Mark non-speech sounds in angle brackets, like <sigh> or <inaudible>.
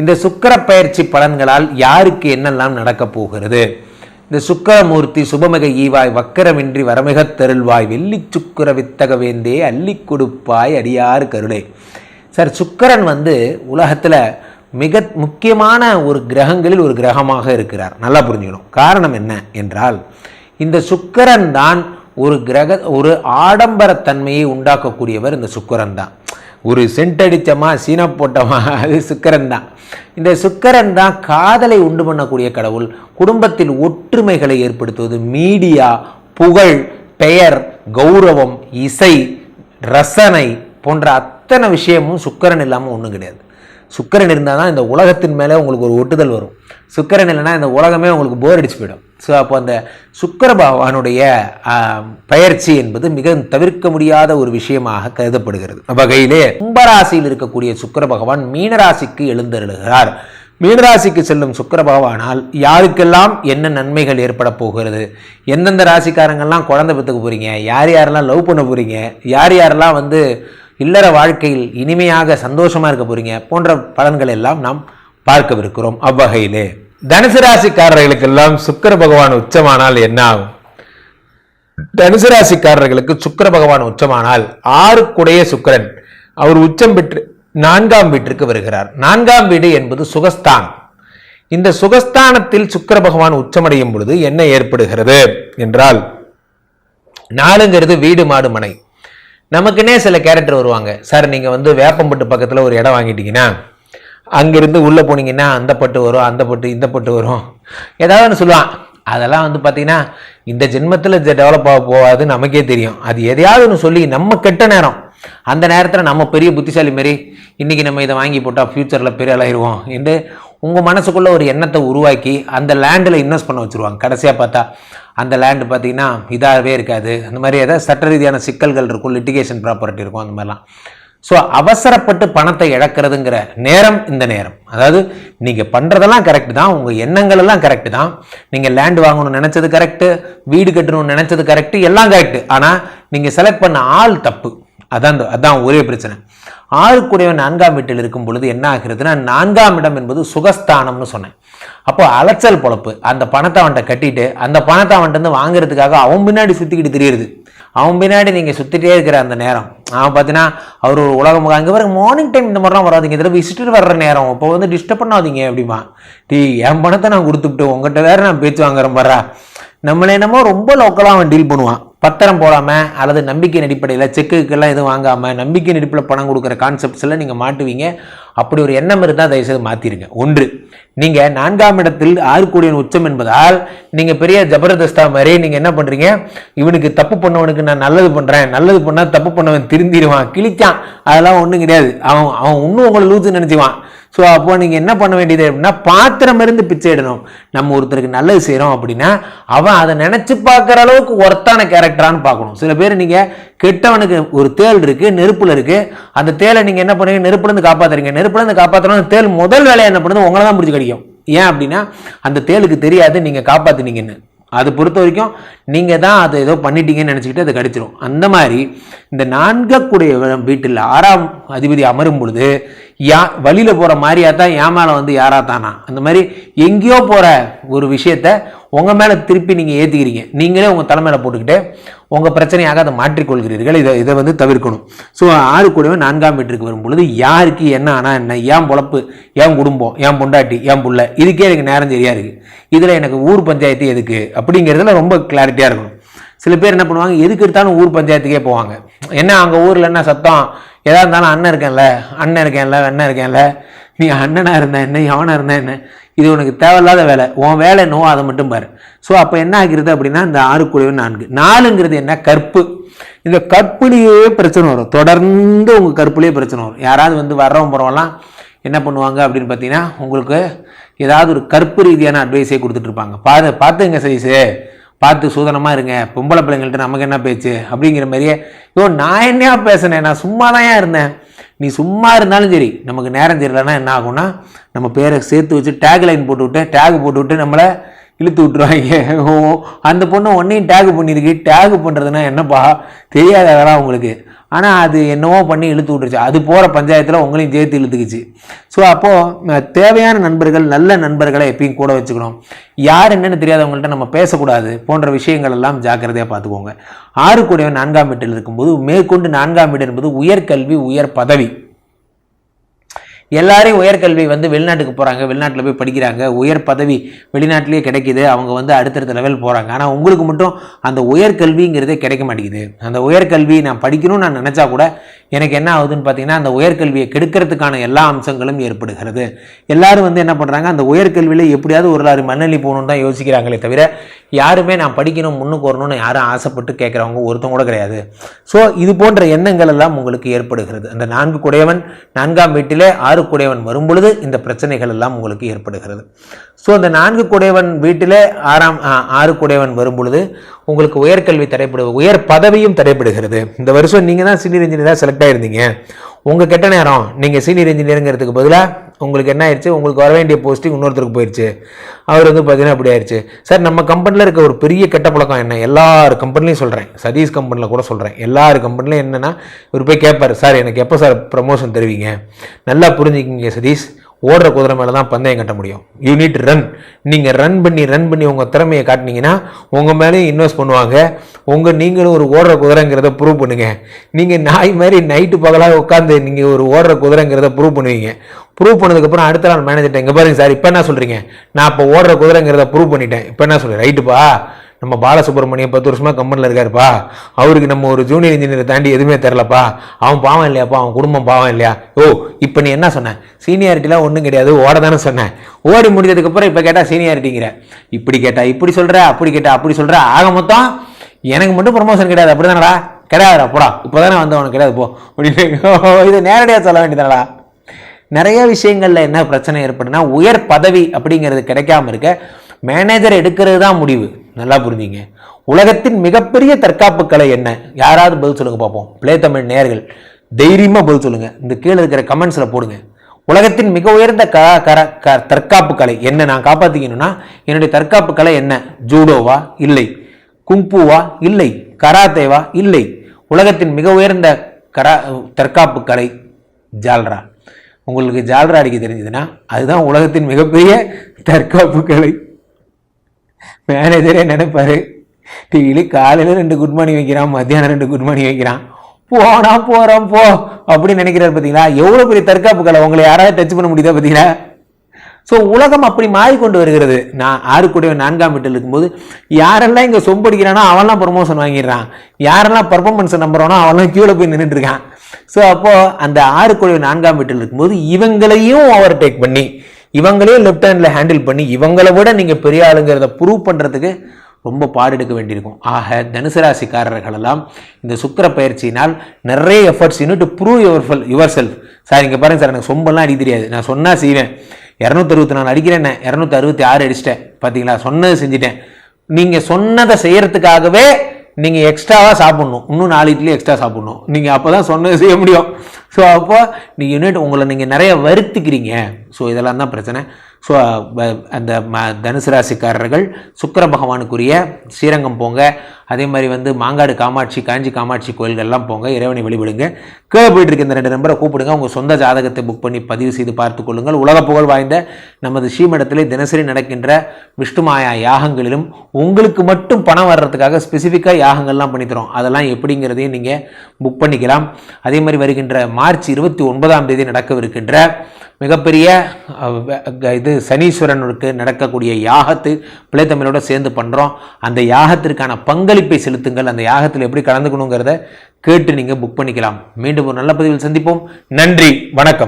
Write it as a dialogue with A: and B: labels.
A: இந்த சுக்கிர பயிற்சி பலன்களால் யாருக்கு என்னெல்லாம் நடக்கப் போகிறது? இந்த சுக்கிரமூர்த்தி சுபமிக ஈவாய் வக்கரமின்றி வரமிகத் தருள்வாய் வெள்ளி சுக்கிர வித்தக வேந்தே அள்ளிக் கொடுப்பாய் அடியார் கருளே. சார் சுக்கரன் வந்து உலகத்தில் மிக முக்கியமான ஒரு கிரகங்களில் ஒரு கிரகமாக இருக்கிறார். நல்லா புரிஞ்சுக்கணும். காரணம் என்ன என்றால் இந்த சுக்கரன் தான் ஒரு கிரக ஒரு ஆடம்பரத்தன்மையை உண்டாக்கக்கூடியவர் இந்த சுக்கரன் தான். ஒரு சென்ட் அடித்தமா சீன போட்டமா அது சுக்கரன் தான் இந்த சுக்கரன் தான் காதலை உண்டு பண்ணக்கூடிய கடவுள். குடும்பத்தில் ஒற்றுமைகளை ஏற்படுத்துவது மீடியா புகழ் பெயர் கௌரவம் இசை ரசனை போன்ற அத்தனை விஷயமும் சுக்கரன் இல்லாமல் ஒன்றும் கிடையாது. சுக்கரன் இருந்தால் தான் இந்த உலகத்தின் மேலே உங்களுக்கு ஒரு ஒட்டுதல் வரும். சுக்கரன் இல்லைன்னா இந்த உலகமே உங்களுக்கு போர் அடிச்சு போயிடும். ஸோ அப்போ அந்த சுக்கர பகவானுடைய பயிற்சி என்பது மிக தவிர்க்க முடியாத ஒரு விஷயமாக கருதப்படுகிறது. வகையிலே கும்பராசியில் இருக்கக்கூடிய சுக்கர பகவான் மீனராசிக்கு எழுந்தருளுகிறார். மீனராசிக்கு செல்லும் சுக்கர பகவானால் யாருக்கெல்லாம் என்ன நன்மைகள் ஏற்பட போகிறது? எந்தெந்த ராசிக்காரங்கள்லாம் குழந்தை பெற்றுக்க போகிறீங்க யார் யாரெல்லாம் லவ் பண்ண போகிறீங்க யார் யாரெல்லாம் வந்து இல்லற வாழ்க்கையில் இனிமையாக சந்தோஷமாக இருக்க போகிறீங்க போன்ற பலன்கள் எல்லாம் நாம் பார்க்கவிருக்கிறோம். அவ்வகையிலே தனுசு ராசிக்காரர்களுக்கெல்லாம் சுக்கர பகவான் உச்சமானால் என்ன ஆகும்? தனுசு ராசிக்காரர்களுக்கு சுக்கிர பகவான் உச்சமானால் ஆறுக்குடைய சுக்கிரன். அவர் உச்சம் பெற்று நான்காம் வீட்டிற்கு வருகிறார். நான்காம் வீடு என்பது சுகஸ்தானம். இந்த சுகஸ்தானத்தில் சுக்கிர பகவான் உச்சமடையும் பொழுது என்ன ஏற்படுகிறது என்றால் நாலுங்கிறது வீடு மாடு மனை. நமக்குன்னே சில கேரக்டர் வருவாங்க. சார் நீங்கள் வந்து வேப்பம்பட்டு பக்கத்தில் ஒரு இடம் வாங்கிட்டீங்கன்னா அங்கேருந்து உள்ளே போனீங்கன்னா அந்த பட்டு வரும் அந்த பட்டு இந்த பட்டு வரும். ஏதாவது ஒன்று சொல்லுவான். அதெல்லாம் வந்து பார்த்தீங்கன்னா இந்த ஜென்மத்தில் டெவலப் ஆக போகாது நமக்கே தெரியும். அது எதையாவது ஒன்று சொல்லி நம்ம கெட்ட நேரம். அந்த நேரத்தில் நம்ம பெரிய புத்திசாலி மாரி இன்றைக்கி நம்ம இதை வாங்கி போட்டால் ஃப்யூச்சரில் பெரிய ஆளாயிருவோம் என்று உங்கள் மனசுக்குள்ளே ஒரு எண்ணத்தை உருவாக்கி அந்த லேண்டில் இன்வெஸ்ட் பண்ண வச்சுருவாங்க. கடைசியாக பார்த்தா அந்த லேண்டு பார்த்தீங்கன்னா இதாகவே இருக்காது. அந்த மாதிரி ஏதாவது சட்ட ரீதியான சிக்கல்கள் இருக்கும். லிட்டிகேஷன் ப்ராப்பர்ட்டி இருக்கும். அந்த மாதிரிலாம். ஸோ அவசரப்பட்டு பணத்தை இழக்கிறதுங்கிற நேரம் இந்த நேரம். அதாவது நீங்கள் பண்ணுறதெல்லாம் கரெக்டு தான் உங்கள் எண்ணங்கள் எல்லாம் கரெக்டு தான். நீங்கள் லேண்ட் வாங்கணும்னு நினச்சது கரெக்டு வீடு கட்டணும்னு நினச்சது கரெக்டு எல்லாம் கரெக்டு ஆனால் நீங்கள் செலக்ட் பண்ண ஆள் தப்பு. அதான் அதுதான் அதான் ஒரே பிரச்சனை. ஆளுக்குடையவன் நான்காம் வீட்டில் இருக்கும் பொழுது என்ன ஆகிறதுனா நான்காம் இடம் என்பது சுகஸ்தானம்னு சொன்னேன். அப்போ அலைச்சல் பொழப்பு. அந்த பணத்தை அவன்கிட்ட கட்டிட்டு அந்த பணத்தை அவன்கிட்ட இருந்து வாங்குறதுக்காக அவன் பின்னாடி சுற்றிக்கிட்டு தெரியுது அவன் பின்னாடி நீங்கள் சுற்றிட்டே இருக்கிற அந்த நேரம். அவன் பார்த்தீங்கன்னா அவர் ஒரு உலகம் அங்கே வர மார்னிங் டைம் இந்த மாதிரிலாம் வராதீங்க. இதில் விசிட்டர் வர்ற நேரம். இப்போ வந்து டிஸ்டர்ப் பண்ணாதீங்க அப்படிமா. டீ என் பணத்தை நான் கொடுத்துட்டு உங்கள்கிட்ட வேறு நான் பேச்சு வாங்குறேன் பாரா. நம்மள என்னமோ ரொம்ப லோக்கலாக அவன் டீல் பண்ணுவான். பத்திரம் போடாமல் அல்லது நம்பிக்கையின் அடிப்படையில் செக்குக்கெல்லாம் எதுவும் வாங்காமல் நம்பிக்கையின் அடிப்படையில் பணம் கொடுக்குற கான்செப்ட்ஸ் எல்லாம் நீங்கள் மாட்டுவீங்க. அப்படி ஒரு எண்ணம் இருந்தால் தயவுசெய்து மாற்றிருங்க ஒன்று நீங்க நான்காம் இடத்தில் ஆறுக்கூடியன் உச்சம் என்பதால் நீங்க பெரிய ஜபர்தஸ்தா மாதிரி நீங்க என்ன பண்றீங்க? இவனுக்கு தப்பு பண்ணவனுக்கு நான் நல்லது பண்றேன். நல்லது பண்ணா தப்பு பண்ணவன் திருந்திடுவான். கிழிச்சான். அதெல்லாம் ஒன்றும் கிடையாது. அவன் அவன் இன்னும் உங்களை லூசு நினைச்சுவான் ஸோ அப்போ நீங்கள் என்ன பண்ண வேண்டியது அப்படின்னா பாத்திரம் இருந்து பிச்சை இடணும் நம்ம ஒருத்தருக்கு நல்லது செய்கிறோம் அப்படின்னா அவன் அதை நினச்சி பார்க்குற அளவுக்கு ஒர்த்தான கேரக்டரானு பார்க்கணும். சில பேர் நீங்கள் கெட்டவனுக்கு ஒரு தேள் இருக்குது நெருப்பில் இருக்குது அந்த தேலை நீங்கள் என்ன பண்ணுவீங்க? நெருப்புலேருந்து காப்பாற்றுறீங்க நெருப்புலேருந்து காப்பாற்றணும் அந்த தேள் முதல் வேலையை என்ன பண்ணுது? உங்களை தான் பிடிச்சி கிடைக்கும். ஏன் அப்படின்னா அந்த தேளுக்கு தெரியாது நீங்கள் காப்பாற்றுனீங்கன்னு அது பொறுத்த வரைக்கும் நீங்கள் தான் அதை ஏதோ பண்ணிட்டீங்கன்னு நினச்சிக்கிட்டு அதை கடிச்சிடும் அந்த மாதிரி இந்த நான்கக்கூடிய வீட்டில் ஆறாம் அதிபதி அமரும் பொழுது யா வழியில் போகிற மாதிரியா தான் என் மேலே வந்து யாரா தானா? அந்த மாதிரி எங்கேயோ போகிற ஒரு விஷயத்த உங்கள் மேலே திருப்பி நீங்கள் ஏற்றிக்கிறீங்க நீங்களே உங்கள் தலைமையில் போட்டுக்கிட்டு உங்கள் பிரச்சனையாக அதை மாற்றிக்கொள்கிறீர்கள். இதை இதை வந்து தவிர்க்கணும். ஸோ ஆறு கூடவே நான்காம் வீட்டுக்கு வரும்பொழுது யாருக்கு என்ன ஆனால் என்ன? ஏன் பொழப்பு ஏன் குடும்பம் ஏன் பொண்டாட்டி ஏன் புள்ள. இதுக்கே எனக்கு நேரம் சரியாக இருக்குது இதில் எனக்கு ஊர் பஞ்சாயத்து எதுக்கு? அப்படிங்கிறதுல ரொம்ப கிளாரிட்டியாக இருக்கணும். சில பேர் என்ன பண்ணுவாங்க எதுக்கு எடுத்தாலும் ஊர் பஞ்சாயத்துக்கே போவாங்க. என்ன அங்கே ஊரில் என்ன சத்தம்? எதா இருந்தாலும் அண்ணன் இருக்கேன்ல அண்ணன் இருக்கேன்ல அண்ணன் இருக்கேன்ல. நீ அண்ணனாக இருந்தா என்ன எவனாக இருந்தா என்ன? இது உனக்கு தேவையில்லாத வேலை. உன் வேலை என்னவோ அதை மட்டும் பாரு. ஸோ அப்போ என்ன ஆகிறது அப்படின்னா இந்த ஆறு குழுவு நான்கு. நாலுங்கிறது என்ன? கற்பு. இந்த கற்புலேயே பிரச்சனை வரும். தொடர்ந்து உங்கள் கற்புலேயே பிரச்சனை வரும். யாராவது வந்து வர்றவங்க போகிறவங்களாம் என்ன பண்ணுவாங்க அப்படின்னு பார்த்தீங்கன்னா உங்களுக்கு ஏதாவது ஒரு கற்பு ரீதியான அட்வைஸே கொடுத்துட்ருப்பாங்க பார்த்து பாரு பார்த்துங்க சைஸு பார்த்து சூதனமாக இருங்க. பொம்பளை பிள்ளைங்கள்ட்ட நமக்கு என்ன பேச்சு? அப்படிங்கிற மாதிரியே யோ நான் என்னையா பேசினேன்? நான் சும்மா தான் இருந்தேன். நீ சும்மா இருந்தாலும் சரி நமக்கு நேரம் தெரியலன்னா என்ன ஆகும்னா நம்ம பேரை சேர்த்து வச்சு டேக் லைன் போட்டு விட்டு டேக் போட்டு விட்டு நம்மளை இழுத்து விட்டுருவாங்க. ஓ அந்த பொண்ணு ஒன்றையும் டேக் பண்ணியிருக்கு டேக் பண்ணுறதுனா என்னப்பா? தெரியாத அதெல்லாம் உங்களுக்கு? ஆனால் அது என்னவோ பண்ணி இழுத்து விட்டுருச்சு. அது போகிற பஞ்சாயத்தில் உங்களையும் சேர்த்து இழுத்துக்குச்சு. ஸோ அப்போது தேவையான நண்பர்கள் நல்ல நண்பர்களை எப்பயும் கூட வச்சுக்கணும். யார் என்னென்னு தெரியாதவங்கள்ட்ட நம்ம பேசக்கூடாது. போன்ற விஷயங்கள் எல்லாம் ஜாக்கிரதையாக பார்த்துக்கோங்க. ஆறு கூடவே நான்காம் வீட்டில் இருக்கும்போது மேற்கொண்டு நான்காம் வீடு என்பது உயர்கல்வி உயர் பதவி. எல்லாரையும் உயர்கல்வி வந்து வெளிநாட்டுக்கு போகிறாங்க வெளிநாட்டில் போய் படிக்கிறாங்க. உயர் பதவி வெளிநாட்டிலேயே கிடைக்கிது. அவங்க வந்து அடுத்தடுத்த லெவல் போகிறாங்க ஆனால் உங்களுக்கு மட்டும் அந்த உயர்கல்விங்கிறதே கிடைக்க மாட்டேங்குது. அந்த உயர்கல்வி நான் படிக்கணும்னு நான் நினச்சா கூட எனக்கு என்ன ஆகுதுன்னு பார்த்தீங்கன்னா அந்த உயர்கல்வியை கெடுக்கிறதுக்கான எல்லா அம்சங்களும் ஏற்படுகிறது. எல்லாரும் வந்து என்ன பண்ணுறாங்க அந்த உயர்கல்வியில் எப்படியாவது ஒரு லாரி மண்ணள்ளி போகணுன்னு தான் யோசிக்கிறாங்களே தவிர யாருமே நான் படிக்கணும் முன்னுக்கு வரணும்னு யாரும் ஆசைப்பட்டு கேட்குறவங்க ஒருத்தவங்க கூட கிடையாது. ஸோ இது போன்ற எண்ணங்கள் எல்லாம் உங்களுக்கு ஏற்படுகிறது. அந்த நான்கு குடையவன் நான்காம் வீட்டிலே ஆறு குடையவன் வரும் பொழுது இந்த பிரச்சனைகள் எல்லாம் உங்களுக்கு ஏற்படுகிறது. ஸோ அந்த நான்கு குடையவன் வீட்டிலே ஆறாம் ஆறு குடையவன் வரும்பொழுது உங்களுக்கு உயர்கல்வி தடைப்படு உயர் பதவியும் தடைப்படுகிறது இந்த வருஷம் நீங்கள் தான் சீனியர் இன்ஜினியராக செலக்ட் ஆயிருந்தீங்க. உங்கள் கெட்ட நேரம் நீங்கள் சீனியர் இன்ஜினியருங்கிறதுக்கு பதிலாக உங்களுக்கு என்ன ஆயிடுச்சு உங்களுக்கு வர வேண்டிய போஸ்டிங் இன்னொருத்தருக்கு போயிடுச்சு அவர் வந்து பார்த்தீங்கன்னா அப்படி ஆயிடுச்சு சார் நம்ம கம்பெனியில் இருக்க ஒரு பெரிய கெட்ட பழக்கம் என்ன? எல்லார் கம்பெனிலையும் சொல்கிறேன் சதீஷ் கம்பெனியில் கூட சொல்கிறேன் எல்லார் கம்பெனிலையும் என்னென்னா இவர் போய் கேட்பார் சார் எனக்கு எப்போ சார் ப்ரமோஷன் தருவீங்க? நல்லா புரிஞ்சுக்கிங்க சதீஷ். ஓடுற குதிரை மேலே தான் பந்தயம் கட்ட முடியும். யூ நீட் ரன் நீங்கள் ரன் பண்ணி ரன் பண்ணி உங்கள் திறமையை காட்டினீங்கன்னா உங்கள் மேலேயும் இன்வெஸ்ட் பண்ணுவாங்க. உங்கள் நீங்களும் ஒரு ஓடுற குதிரைங்கிறத ப்ரூவ் பண்ணுங்கள் நீங்கள் நாய் மாதிரி நைட்டு பகலாக உட்காந்து நீங்கள் ஒரு ஓடுற குதிரைங்கிறத ப்ரூவ் பண்ணுவீங்க. ப்ரூவ் பண்ணதுக்கப்புறம் அடுத்த நாள் மேனேஜர் இங்கே பாருங்க சார் இப்போ என்ன சொல்கிறீங்க நான் இப்போ ஓடுற குதிரைங்கிறத ப்ரூவ் பண்ணிட்டேன். இப்போ என்ன சொல்கிறேன் ரைட்டுப்பா நம்ம பாலசுப்ரமணியம் பத்து வருஷமா கம்பெனியில் இருக்காருப்பா. அவருக்கு நம்ம ஒரு ஜூனியர் இன்ஜினியரை தாண்டி எதுவுமே தெரிலப்பா அவன் பாவம் இல்லையாப்பா அவன் குடும்பம் பாவம் இல்லையா? ஓ இப்போ நீ என்ன சொன்ன? சீனியாரிட்டிலாம் ஒன்றும் கிடையாது ஓட தானே சொன்னேன் ஓடி முடிஞ்சதுக்கப்புறம் இப்போ கேட்டால் சீனியாரிட்டிங்கிற இப்படி கேட்டால் இப்படி சொல்கிற அப்படி கேட்டால் அப்படி சொல்கிற ஆக மொத்தம் எனக்கு மட்டும் ப்ரொமோஷன் கிடையாது அப்படி தானடா கிடையாதுடா போடா. இப்போ தானே வந்தவனுக்கு கிடையாது போ. அப்படின்னு <laughs> இதை நேரடியாக சொல்ல வேண்டியதானடா நிறைய விஷயங்களில் என்ன பிரச்சனை ஏற்படுனா உயர் பதவி அப்படிங்கிறது கிடைக்காம இருக்க மேனேஜர் எடுக்கிறது தான் முடிவு. நல்லா புரிஞ்சுங்க. உலகத்தின் மிகப்பெரிய தற்காப்பு கலை என்ன? யாராவது பதில் சொல்லுங்க பார்ப்போம். பிளே தமிழ் நேர்கள் தைரியமாக பதில் சொல்லுங்க. இந்த கீழே இருக்கிற கமெண்ட்ஸில் போடுங்க. உலகத்தின் மிக உயர்ந்த க கர க தற்காப்பு கலை என்ன? நான் காப்பாற்றிக்கணும்னா என்னுடைய தற்காப்பு கலை என்ன? ஜூடோவா? இல்லை. கும்புவா? இல்லை. கராத்தேவா? இல்லை. உலகத்தின் மிக உயர்ந்த கரா தற்காப்பு கலை ஜால்ரா. உங்களுக்கு ஜால்ரா அடிக்க தெரிஞ்சதுன்னா அதுதான் உலகத்தின் மிகப்பெரிய தற்காப்பு கலை மேனேஜரே நினைப்பாரு. டெய்லி காலையில் ரெண்டு குட் மார்னிங் வைக்கிறான் மத்தியானம் ரெண்டு குட் மார்னிங் வைக்கிறான். போனா போறோம் போ அப்படின்னு நினைக்கிறாரு பார்த்தீங்களா எவ்வளோ பெரிய தற்காப்பு கலை உங்களை யாராவது டச் பண்ண முடியுதா பார்த்தீங்களா ஸோ உலகம் அப்படி மாறிக்கொண்டு வருகிறது. நான் ஆறு கூட நான்காம் வீட்டில் இருக்கும்போது யாரெல்லாம் இங்கே சொம்படிக்கிறானோ அவன்லாம் ப்ரொமோஷன் வாங்கிடுறான். யாரெல்லாம் பர்ஃபார்மன்ஸை நம்புறானோ அவன்லாம் கீழே போய் நின்றுட்டு இருக்கான். ஸோ அப்போ அந்த ஆறு கூட நான்காம் வீட்டில் இருக்கும்போது இவங்களையும் ஓவர் டேக் பண்ணி இவங்களே லெஃப்ட் ஹேண்டில் ஹேண்டில் பண்ணி இவங்களை விட நீங்கள் பெரிய ஆளுங்கிறத ப்ரூவ் பண்ணுறதுக்கு ரொம்ப பாடெடுக்க வேண்டியிருக்கும். ஆக தனுசு ராசிக்காரர்கள் இந்த சுக்கர பயிற்சியினால் நிறைய எஃபர்ட்ஸ் இன்னும் to prove your yourself sir இங்கே பாருங்க சார் எனக்கு சொம்பெல்லாம் அடிக்க தெரியாது. நான் சொன்னால் செய்வேன். இரநூத்தி அறுபத்தி நாலு அடிக்கிறேன் இரநூத்தி அறுபத்தி ஆறு அடிச்சிட்டேன். பார்த்தீங்களா சொன்னது செஞ்சிட்டேன். நீங்கள் சொன்னதை செய்கிறதுக்காகவே நீங்கள் எக்ஸ்ட்ராவாக சாப்பிட்ணும். இன்னும் நாலு இட்லி எக்ஸ்ட்ரா சாப்பிட்ணும். நீங்கள் அப்போ தான் சொன்னது செய்ய முடியும். ஸோ அப்போ நீங்கள் யூனிட் உங்களை நீங்கள் நிறைய வருத்திக்கிறீங்க. ஸோ இதெல்லாம் தான் பிரச்சனை. ஸோ அந்த ம தனுசு ராசிக்காரர்கள் சுக்கர பகவானுக்குரிய ஸ்ரீரங்கம் போங்க. அதே மாதிரி வந்து மாங்காடு காமாட்சி காஞ்சி காமாட்சி கோயில்கள்லாம் போங்க. இறைவனை வழிபடுங்க. கீழே போயிட்டு இருக்க இந்த ரெண்டு நம்பரை கூப்பிடுங்க. உங்கள் சொந்த ஜாதகத்தை புக் பண்ணி பதிவு செய்து பார்த்து கொள்ளுங்கள். உலக புகழ் வாய்ந்த நமது ஸ்ரீமடத்திலே தினசரி நடக்கின்ற விஷ்ணுமாயா யாகங்களிலும் உங்களுக்கு மட்டும் பணம் வர்றதுக்காக ஸ்பெசிஃபிக்காக யாகங்கள்லாம் பண்ணித்தரோம் அதெல்லாம் எப்படிங்கிறதையும் நீங்கள் புக் பண்ணிக்கலாம். அதே மாதிரி வருகின்ற மார்ச் இருபத்தி ஒன்பதாம் தேதி நடக்கவிருக்கின்ற மிகப்பெரிய இது சனீஸ்வரனுக்கு நடக்கக்கூடிய யாகத்து பிள்ளைத்தமிழோட சேர்ந்து பண்ணுறோம் அந்த யாகத்திற்கான பங்களிப்பை செலுத்துங்கள். அந்த யாகத்தில் எப்படி கலந்துக்கணுங்கிறத கேட்டு நீங்கள் புக் பண்ணிக்கலாம். மீண்டும் ஒரு நல்ல பதிவில் சந்திப்போம். நன்றி. வணக்கம்.